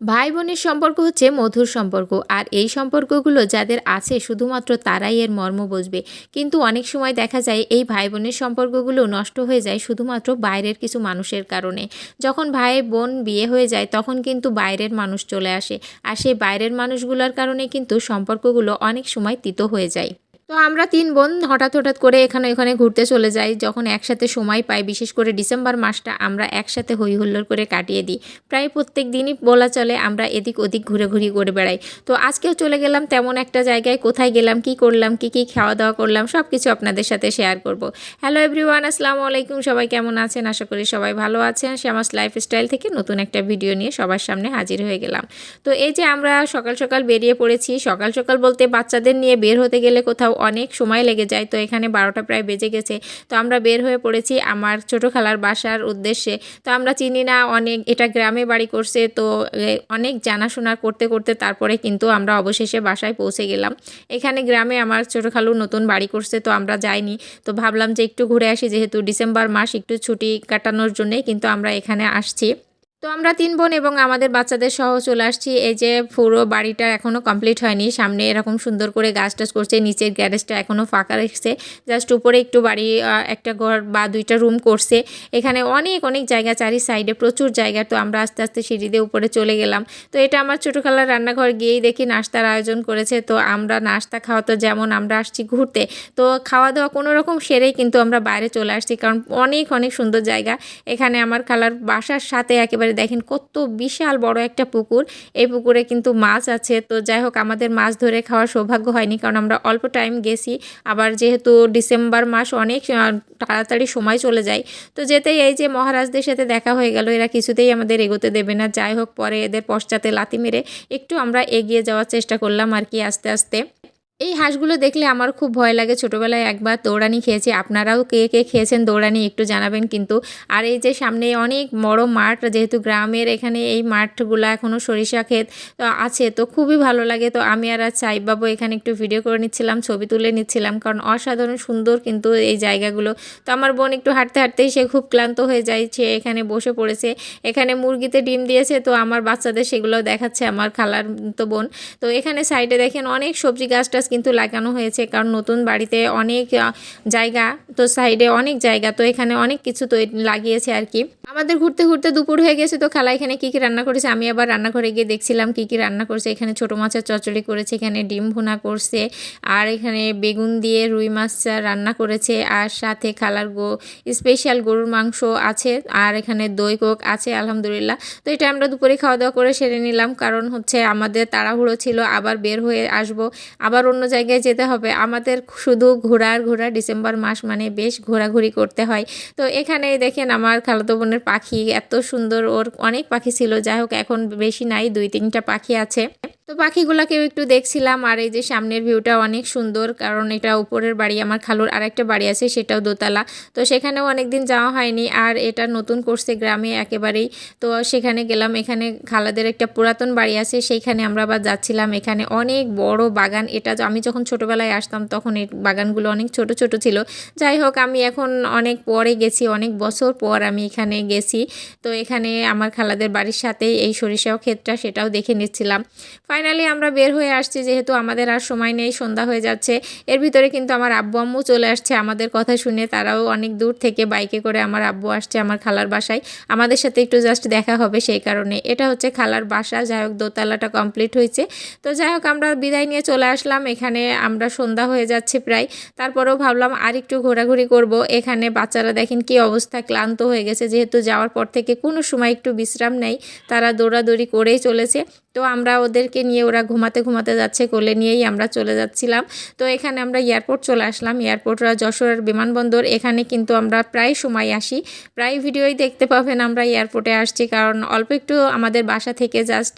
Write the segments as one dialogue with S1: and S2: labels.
S1: ভাই বোনের সম্পর্ক হচ্ছে মধুর সম্পর্ক, আর এই সম্পর্কগুলো যাদের আছে শুধুমাত্র তারাই এর মর্ম বুঝবে। কিন্তু অনেক সময় দেখা যায় এই ভাই বোনের সম্পর্কগুলো নষ্ট হয়ে যায় শুধুমাত্র বাইরের কিছু মানুষের কারণে। যখন ভাই বোন বিয়ে হয়ে যায় তখন কিন্তু বাইরের মানুষ চলে আসে, আর সেই বাইরের মানুষগুলোর কারণে কিন্তু সম্পর্কগুলো অনেক সময় তিত হয়ে যায়। তো আমরা তিন বোন হঠাৎ হঠাৎ করে এখানে, ওখানে ঘুরতে চলে যাই। যখন একসাথে সময় পাই, বিশেষ করে ডিসেম্বর মাসটা, আমরা একসাথে হই হুল্লোড় করে কাটিয়ে দিই। প্রায় প্রত্যেক দিনই বলা চলে আমরা এদিক ওদিক ঘুরে ঘুরি করে বেড়াই। তো আজকেও চলে গেলাম তেমন একটা জায়গায়। কোথায় গেলাম, কি করলাম, কি কি খাওয়া দাওয়া করলাম সব কিছু আপনাদের সাথে শেয়ার করব। হ্যালো এভরিওয়ান আসসালামু আলাইকুম। সবাই কেমন আছেন? আশা করি সবাই ভালো আছেন। শ্যামাস লাইফস্টাইল থেকে নতুন একটা ভিডিও নিয়ে সবার সামনে হাজির হয়ে গেলাম। তো এই যে আমরা সকাল সকাল বেরিয়ে পড়েছি, সকাল সকাল বলতে বাচ্চাদের নিয়ে বের হতে গেলে কোথাও অনেক সময় লেগে যায়। তো এখানে বারোটা প্রায় বেজে গেছে। তো আমরা বের হয়ে পড়েছি আমার ছোটো খালার বাসার উদ্দেশ্যে। তো আমরা চিনি না, অনেক এটা গ্রামে বাড়ি করছে। তো অনেক জানাশোনা করতে করতে তারপরে কিন্তু আমরা অবশেষে বাসায় পৌঁছে গেলাম। এখানে গ্রামে আমার ছোটো খালু নতুন বাড়ি করছে, তো আমরা যাইনি। তো ভাবলাম যে একটু ঘুরে আসি, যেহেতু ডিসেম্বর মাস একটু ছুটি কাটানোর জন্যই কিন্তু আমরা এখানে আসছি। তো আমরা তিন বোন এবং আমাদের বাচ্চাদের সহ চলে আসছি। এই যে পুরো বাড়িটা এখনও কমপ্লিট হয়নি। সামনে এরকম সুন্দর করে গাছ টাছ করছে, নিচের গ্যারেজটা এখনও ফাঁকা রেখেছে। জাস্ট উপরে একটু বাড়ি একটা ঘর বা দুইটা রুম করছে। এখানে অনেক অনেক জায়গা, চারি সাইডে প্রচুর জায়গা। তো আমরা আস্তে আস্তে সিঁড়ি দিয়ে উপরে চলে গেলাম। তো এটা আমার ছোটো খালার রান্নাঘর, গিয়েই দেখি নাস্তার আয়োজন করেছে। তো আমরা নাস্তা খাওয়া তো যেমন আমরা আসছি ঘুরতে, তো খাওয়া দাওয়া কোনো রকম সেরেই কিন্তু আমরা বাইরে চলে আসছি। কারণ অনেক অনেক সুন্দর জায়গা। এখানে আমার খালার বাসার সাথে একেবারে দেখেন কত বিশাল বড় একটা পুকুর। এই পুকুরে কিন্তু মাছ আছে। তো যাই হোক, আমাদের মাছ ধরে খাওয়ার সৌভাগ্য হয়নি, কারণ আমরা অল্প টাইম গেছি। আবার যেহেতু ডিসেম্বর মাস অনেক তাড়াতাড়ি সময় চলে যায়। তো যেতেই এই যে মহারাজদের সাথে দেখা হয়ে গেল, এরা কিছুতেই আমাদের এগোতে দেবে না। যাই হোক, পরে এদের পশ্চাতে লাথি মেরে একটু আমরা এগিয়ে যাওয়ার চেষ্টা করলাম আর কি আস্তে আস্তে। এই হাঁসগুলো দেখলে আমার খুব ভয় লাগে। ছোটোবেলায় একবার দৌড়ানি খেয়েছি। আপনারাও কে কে খেয়েছেন দৌড়ানি একটু জানাবেন কিন্তু। আর এই যে সামনে অনেক বড় মাঠ, যেহেতু গ্রামের এখানে এই মাঠগুলো এখনও সরিষা ক্ষেত, তো আছে, তো খুবই ভালো লাগে। তো আমি আর সাইব বাবু এখানে একটু ভিডিও করে নিচ্ছিলাম, ছবি তুলে নিচ্ছিলাম, কারণ অসাধারণ সুন্দর কিন্তু এই জায়গাগুলো। তো আমার বোন একটু হাঁটতে হাঁটতেই সে খুব ক্লান্ত হয়ে যায়, সে এখানে বসে পড়েছে। এখানে মুরগিতে ডিম দিয়েছে, তো আমার বাচ্চাদের সেগুলো দেখাচ্ছে আমার খালার তো বোন। তো এখানে সাইডে দেখেন অনেক সবজি গাছ টাছ কিন্তু লাগানো হয়েছে, কারণ নতুন বাড়িতে অনেক জায়গা, তো সাইডে অনেক জায়গা, তো এখানে অনেক কিছু তো লাগিয়েছে আর কি। আমাদের ঘুরতে ঘুরতে দুপুর হয়ে গেছে, তো খালা এখানে কী কী রান্না করেছে, আমি আবার রান্নাঘরে গিয়ে দেখছিলাম কী কী রান্না করছে। এখানে ছোটো মাছের চচ্চড়ি করেছে, এখানে ডিম ভুনা করছে, আর এখানে বেগুন দিয়ে রুই মাছ রান্না করেছে, আর সাথে খালার গো স্পেশাল গরুর মাংস আছে, আর এখানে দই, কোক আছে, আলহামদুলিল্লাহ। তো এটা আমরা দুপুরে খাওয়া দাওয়া করে সেরে নিলাম, কারণ হচ্ছে আমাদের তাড়াহুড়ো ছিল, আবার বের হয়ে আসব, আবার অন্য জায়গায় যেতে হবে। আমাদের শুধু ঘোরার ঘোরা ডিসেম্বর মাস মানে বেশ ঘোরাঘুরি করতে হয়। তো এখানে দেখেন আমার খালাতো বোনের পাখি, এত সুন্দর, ওর অনেক পাখি ছিল। যাই হোক, এখন বেশি নাই, দুই তিনটা পাখি আছে। তো পাখিগুলোকেও একটু দেখছিলাম, আর এই যে সামনের ভিউটা অনেক সুন্দর, কারণ এটা উপরের বাড়ি, আমার খালুর আরেকটা বাড়ি আছে, সেটাও দোতলা। তো সেখানেও অনেক দিন যাওয়া হয়নি, আর এটা নতুন করছে গ্রামে একেবারেই। তো সেখানে গেলাম, এখানে খালাদের একটা পুরাতন বাড়ি আছে, সেইখানে আমরা আবার যাচ্ছিলাম। এখানে অনেক বড় বাগান, এটা আমি যখন ছোটোবেলায় আসতাম, তখন এই বাগানগুলো অনেক ছোট ছোট ছিল। যাই হোক, আমি এখন অনেক পরে গেছি, অনেক বছর পর আমি এখানে গেছি। তো এখানে আমার খালাদের বাড়ির সাথেই এই সরিষাও ক্ষেতটা, সেটাও দেখে নিচ্ছিলাম। ফাইনালি আমরা বের হয়ে আসছি, যেহেতু আমাদের আর সময় নেই, সন্ধ্যা হয়ে যাচ্ছে। এর ভিতরে কিন্তু আমার আব্বু আম্মু চলে আসছে আমাদের কথা শুনে। তারাও অনেক দূর থেকে বাইকে করে আমার আব্বু আসছে আমার খালার বাসায়। আমাদের সাথে একটু জাস্ট দেখা হবে সেই কারণে। এটা হচ্ছে খালার বাসা, যাই হোক দোতলাটা কমপ্লিট হয়েছে। তো যাই হোক, আমরা বিদায় নিয়ে চলে আসলাম। এখানে আমরা সন্ধ্যা হয়ে যাচ্ছে প্রায়। তারপরেও ভাবলাম আর একটু ঘোরাঘুরি করব। এখানে বাচ্চারা দেখেন কি অবস্থা, ক্লান্ত হয়ে গেছে। যেহেতু যাওয়ার পর থেকে কোনো সময় একটু বিশ্রাম নেই, তারা দৌড়াদৌড়ি করেই চলেছে। তো আমরা ওদেরকে নিয়ে ওরা ঘুমাতে ঘুমাতে যাচ্ছে, কোলে নিয়েই আমরা চলে যাচ্ছিলাম। তো এখানে আমরা এয়ারপোর্ট চলে আসলাম। এয়ারপোর্ট যশোরের বিমানবন্দর। এখানে কিন্তু আমরা প্রায় সময় আসি। প্রায় ভিডিওই দেখতে পাবেন আমরা এয়ারপোর্টে আসছি, কারণ অল্প একটু আমাদের বাসা থেকে জাস্ট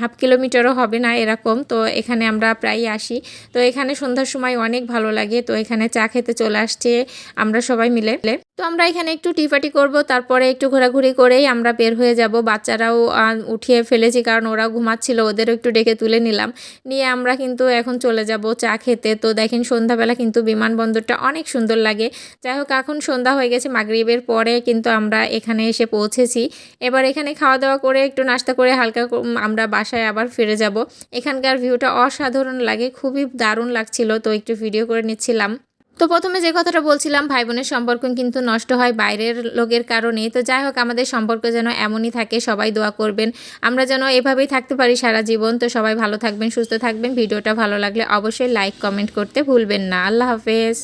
S1: হাফ কিলোমিটারও হবে না এরকম। তো এখানে আমরা প্রায় আসি। তো এখানে সন্ধ্যার সময় অনেক ভালো লাগে। তো এখানে চা খেতে চলে আসছে আমরা সবাই মিলে। তো আমরা এখানে একটু টিপাটি করব, তারপরে একটু ঘোরাঘুরি করেই আমরা বের হয়ে যাব। বাচ্চারাও উঠিয়ে ফেলেছি কারণ ওরাও ঘুমাচ্ছিল, ওদেরও একটু ডেকে তুলে নিলাম। নিয়ে আমরা কিন্তু এখন চলে যাব চা খেতে। তো দেখেন সন্ধ্যাবেলা কিন্তু বিমানবন্দরটা অনেক সুন্দর লাগে। যাই হোক, এখন সন্ধ্যা হয়ে গেছে, মাগরিবের পরে কিন্তু আমরা এখানে এসে পৌঁছেছি। এবার এখানে খাওয়া দাওয়া করে একটু নাস্তা করে হালকা আমরা বাসায় আবার ফিরে যাব। এখানকার ভিউটা অসাধারণ লাগে, খুবই দারুণ লাগছিল, তো একটু ভিডিও করে নিচ্ছিলাম। তো প্রথমে যে কথাটা বলছিলাম ভাই বোনের সম্পর্ক কিন্তু নষ্ট হয় বাইরের লোকের কারণে। তো যাই হোক, আমাদের সম্পর্ক যেন এমনই থাকে, সবাই দোয়া করবেন। আমরা যেন এভাবেই থাকতে পারি সারা জীবন। তো সবাই ভালো থাকবেন, সুস্থ থাকবেন। ভিডিওটা ভালো লাগলে অবশ্যই লাইক কমেন্ট করতে ভুলবেন না। আল্লাহ হাফেজ।